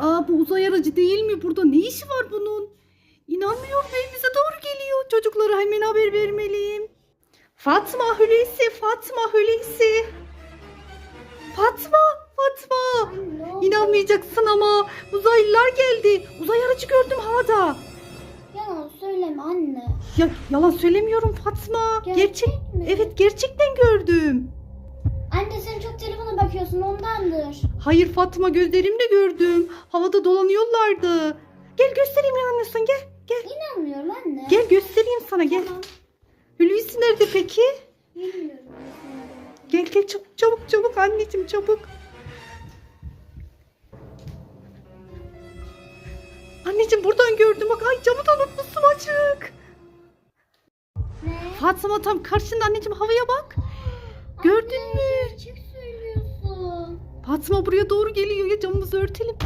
Aa bu uzay aracı değil mi burada? Ne işi var bunun? İnanmıyorum evimize doğru geliyor. Çocuklara hemen haber vermeliyim. Fatma Hulusi, Fatma Hulusi. Fatma, Fatma. İnanmayacaksın ama uzaylılar geldi. Uzay aracı gördüm havada. Yalan söyleme anne. Ya yalan söylemiyorum Fatma. Gerçek Gerçek. mi? Evet gerçekten gördüm. Anne sen çok telefona bakıyorsun ondandır. Hayır Fatma gözlerimle gördüm. Havada dolanıyorlardı. Gel göstereyim inanmıyorsan gel. Gel. İnanmıyorum anne. Gel göstereyim sana gel. Tamam. Hulusi nerede peki? Bilmiyorum. Gel gel çabuk çabuk çabuk anneciğim çabuk. Anneciğim buradan gördüm bak ay camı da unutmuşsun açık. Ne? Fatma tam karşında anneciğim havaya bak. Gördün mü? Gerçek söylüyorsun. Fatma buraya doğru geliyor ya camımızı örtelim.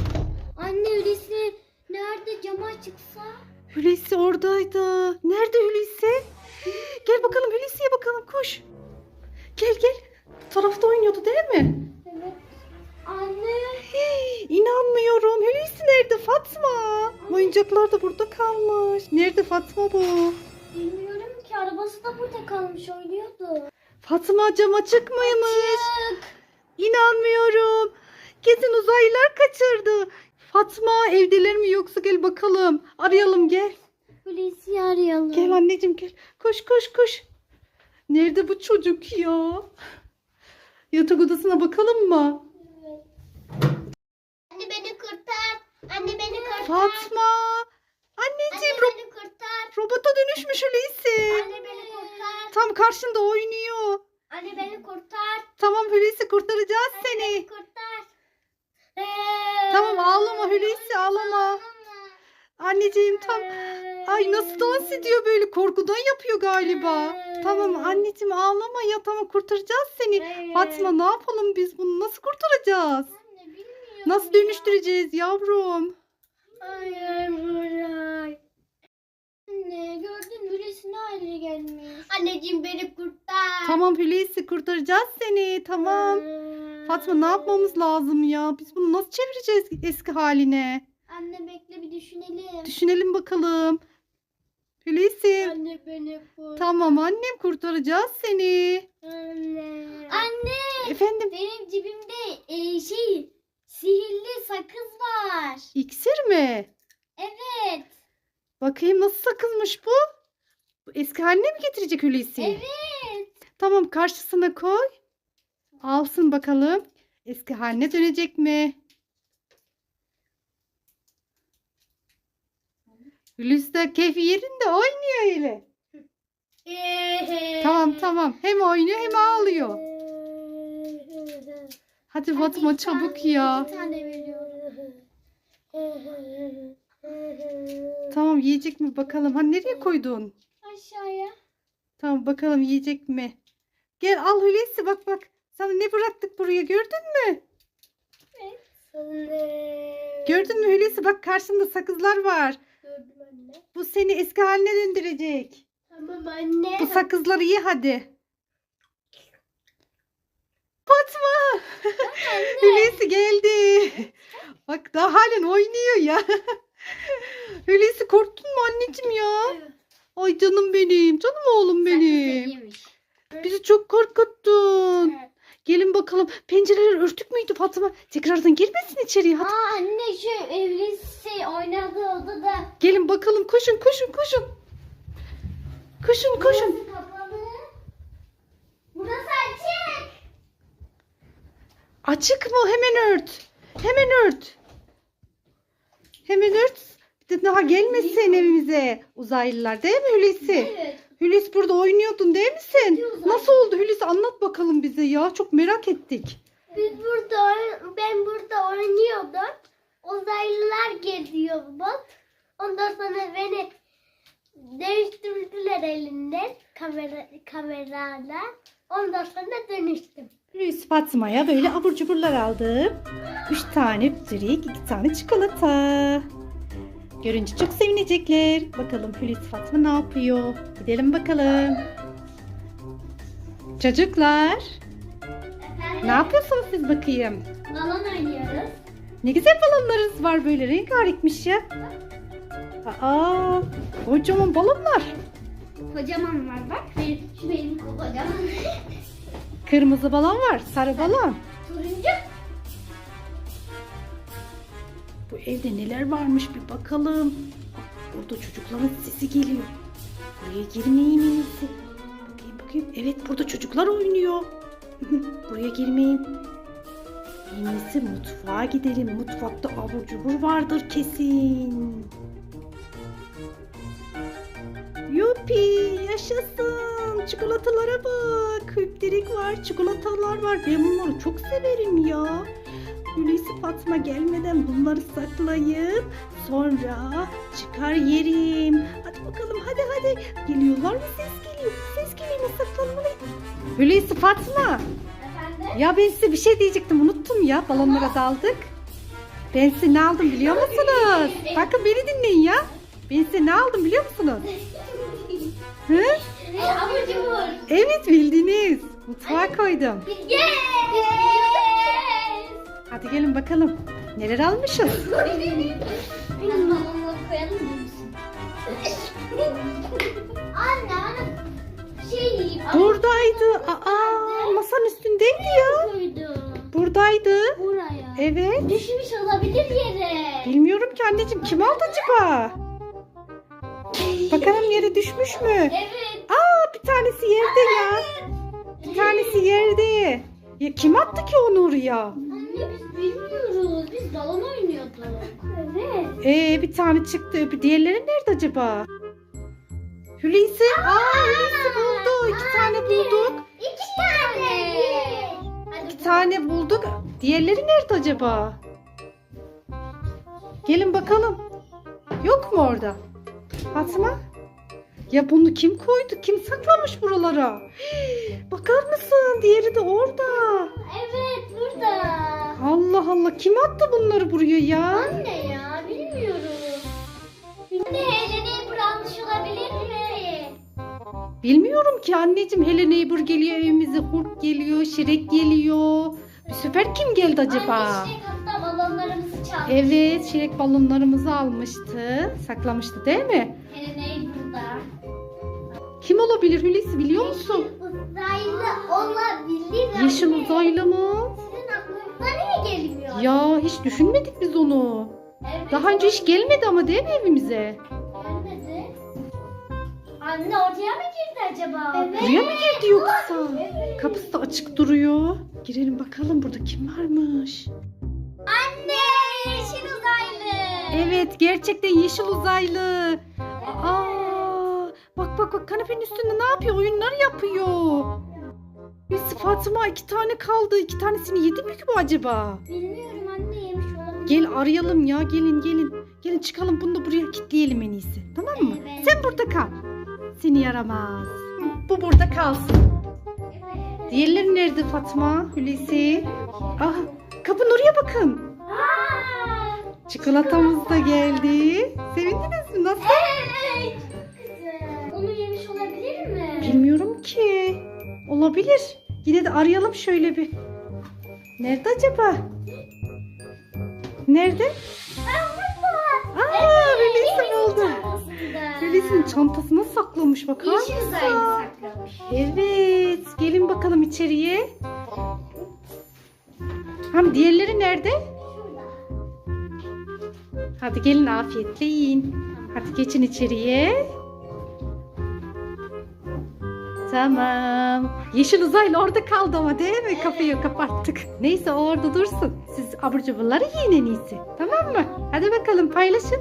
Anne öyleyse nerede cama çıksa? Hulusi oradaydı. Nerede Hulusi? Gel bakalım Hulusi'ye bakalım koş. Gel gel. Bu tarafta oynuyordu değil mi? Evet. Anne. Hii, İnanmıyorum. Hulusi nerede Fatma? Oyuncaklar da burada kalmış. Nerede Fatma bu? Bilmiyorum ki arabası da burada kalmış oynuyordu. Fatma cam açık. İnanmıyorum. Kesin uzaylılar kaçırdı. Fatma evdeler mi yoksa gel bakalım. Arayalım gel. Polisi arayalım. Gel anneciğim gel. Koş koş koş. Nerede bu çocuk ya? Yatak odasına bakalım mı? Anne beni kurtar. Anne beni kurtar. Fatma. Anneciğim Anne ro- beni kurtar. robota dönüşmüş Hulusi. Anne beni. Tam karşında oynuyor. Anne beni kurtar. Tamam Hulusi kurtaracağız Anne beni seni. kurtar. Tamam ağlama Hulusi ağlama. Anneciğim tam Ay nasıl dans ediyor böyle korkudan yapıyor galiba. Tamam anneciğim ağlama ya tamam kurtaracağız seni. Fatma ne yapalım biz bunu nasıl kurtaracağız? Anne. Nasıl ya. dönüştüreceğiz yavrum? Hayır Buray. Anne gördün birisi ne hale gelmiş. Anneciğim beni kurtar. Tamam Hulusi kurtaracağız seni tamam. Fatma ne yapmamız lazım ya? Biz bunu nasıl çevireceğiz eski haline? Anne bekle bir düşünelim. Düşünelim bakalım. Hulusi. Anne beni kurtar. Tamam annem kurtaracağız seni. Anne. Anne. Efendim Benim cebimde e, şey sihirli sakız var. iksir mi? Evet. Bakayım nasıl sakızmış bu? Eski haline mi getirecek Hulusi? Evet. Tamam karşısına koy. Alsın bakalım. Eski haline dönecek mi? Hulusi de keyfi yerinde oynuyor öyle. Tamam tamam. Hem oynuyor hem ağlıyor. Hadi Fatma Anne, çabuk ya. Tamam yiyecek mi bakalım. Ha nereye koydun? Aşağıya. Tamam bakalım yiyecek mi? Gel al Hulusi bak bak. Sana ne bıraktık buraya gördün mü? Gördün mü Hulusi bak karşında sakızlar var. Gördüm anne. Bu seni eski haline döndürecek. Tamam anne. Bu sakızları ye hadi. Fatma. Hulusi geldi. Bak daha halen oynuyor ya. Hulusi korktun mu anneciğim ya? Ay canım benim. Canım oğlum benim. Bizi çok korkuttun. Gelin bakalım. Pencereler örtük müydü Fatma? Tekrardan girmesin içeriye. Hadi. Aa anne şu evlisi oynadığı odada. Gelin bakalım. Koşun koşun koşun. Koşun koşun. Burası kapalı. Burası açık. Açık mı? Hemen ört. Hemen ört. Hemen ört. Daha gelmesin evimize. Uzaylılar değil mi Hulusi? Evet. Hulusi burada oynuyordun değil mi sen? Hadi uzaylı. Nasıl oldu Hulusi? Anlat bakalım bize ya. Çok merak ettik. Biz burada ben burada oynuyordum. Uzaylılar geliyordu. Ondan sonra beni değiştirdiler elinden kamera kamerayla. Ondan sonra dönüştüm. Hulusi Fatma'ya böyle abur cuburlar aldım. Üç tane börek, iki tane çikolata. Görünce çok sevinecekler. Bakalım Hulusi Fatma ne yapıyor? Gidelim bakalım. Çocuklar Efendim? ne yapıyorsunuz siz bakayım? Balon oynuyoruz. Ne güzel balonlarınız var böyle rengarenkmiş ya. Aa, kocaman balonlar. Kocaman var bak. Benim, şu benim kocaman. Kırmızı balon var, sarı balon. Turuncu. Bu evde neler varmış bir bakalım. Burada çocukların sesi geliyor. Buraya girmeyin en iyisi. Bakayım bakayım. Evet burada çocuklar oynuyor. Buraya girmeyin. En iyisi mutfağa gidelim. Mutfakta abur cubur vardır kesin. Yupi yaşasın. Çikolatalara bak. Hüpterik var, çikolatalar var. Ben bunları çok severim ya. Hulusi Fatma gelmeden bunları saklayıp sonra çıkar yerim. Hadi bakalım hadi hadi. Geliyorlar mı ses geliyor. Ses geliyor mu saklanmalıyım. Hulusi Fatma. Efendim? Ya ben size bir şey diyecektim unuttum ya. Balonlara daldık. Ben size ne aldım biliyor musunuz? Bakın beni dinleyin ya. Ben size ne aldım biliyor musunuz? Hı? Abur cubur. Evet bildiniz. Mutfağa koydum. Yes. Hadi gelin bakalım. Neler almışız? Biraz balonları koyalım mı? Anne anne. Şey. Buradaydı. Aa, masanın üstündeydi ya. Buradaydı. Buraya. Evet. Düşmüş olabilir yere. Bilmiyorum ki anneciğim kim aldı acaba? Bakalım yere düşmüş mü? Evet. Aa bir tanesi yerde ya. Bir tanesi yerde. Ya kim attı ki onu oraya? Biz bilmiyoruz. Biz balon oynuyorduk. Evet. Ee bir tane çıktı. Öbür diğerleri nerede acaba? Hulusi. Aa Hulusi buldu. İki tane bulduk. İki tane. Hadi İki tane bulduk. Diğerleri nerede acaba? Gelin bakalım. Yok mu orada? Fatma? Ya bunu kim koydu? Kim saklamış buralara? Bakar mısın? Diğeri de orada. Evet burada. Allah Allah. Kim attı bunları buraya ya? Anne ya bilmiyoruz. Anne Helen'i bırakmış olabilir mi? Bilmiyorum ki anneciğim. Hele Neighbor geliyor evimize. Hulk geliyor. Şirek geliyor. Bir süper kim geldi acaba? Anne işte hatta balonlarımızı çaldı. Evet, Şirek balonlarımızı almıştı. Saklamıştı değil mi? Helen burada. Kim olabilir Hulusi biliyor musun? Uzaylı olabilir. Yeşil uzaylı mı? Ya hiç düşünmedik biz onu. Evet. Daha önce hiç gelmedi ama değil mi evimize? Gelmedi. Anne ortaya mı girdi acaba? Evet. Buraya mı girdi yoksa? Evet. Kapısı da açık duruyor. Girelim bakalım burada kim varmış. Anne yeşil uzaylı. Evet gerçekten yeşil uzaylı. Aa, bak bak bak kanepenin üstünde ne yapıyor? Oyunlar yapıyor. Bir Fatıma iki tane kaldı. İki tanesini yedi mi ki bu acaba? Bilmiyorum anne yemiş olabilir. Gel arayalım ya gelin gelin. Gelin çıkalım bunu da buraya kilitleyelim en iyisi. Tamam mı? Evet. Sen burada kal. Seni yaramaz. Bu burada kalsın. Diğerleri nerede Fatma? Hulusi? Ah kapının oraya bakın. Aa, Çikolatamız da geldi. Sevindiniz mi? Nasıl? evet. Onu yemiş olabilir mi? Bilmiyorum ki. Olabilir. Yine de arayalım şöyle bir. Nerede acaba? Nerede? Aa, buldu. çantasında. Hulusi'nin çantasına saklamış bakar Yeşil mısın? uzaylı saklamış. Evet. Gelin bakalım içeriye. Hem diğerleri nerede? Şurada. Hadi gelin afiyetle yiyin. Hadi geçin içeriye. Tamam. Yeşil uzaylı orada kaldı ama değil mi? Kapıyı kapattık. Neyse o orada dursun. Siz abur cuburları yiyin en iyisi. Tamam mı? Hadi bakalım paylaşın.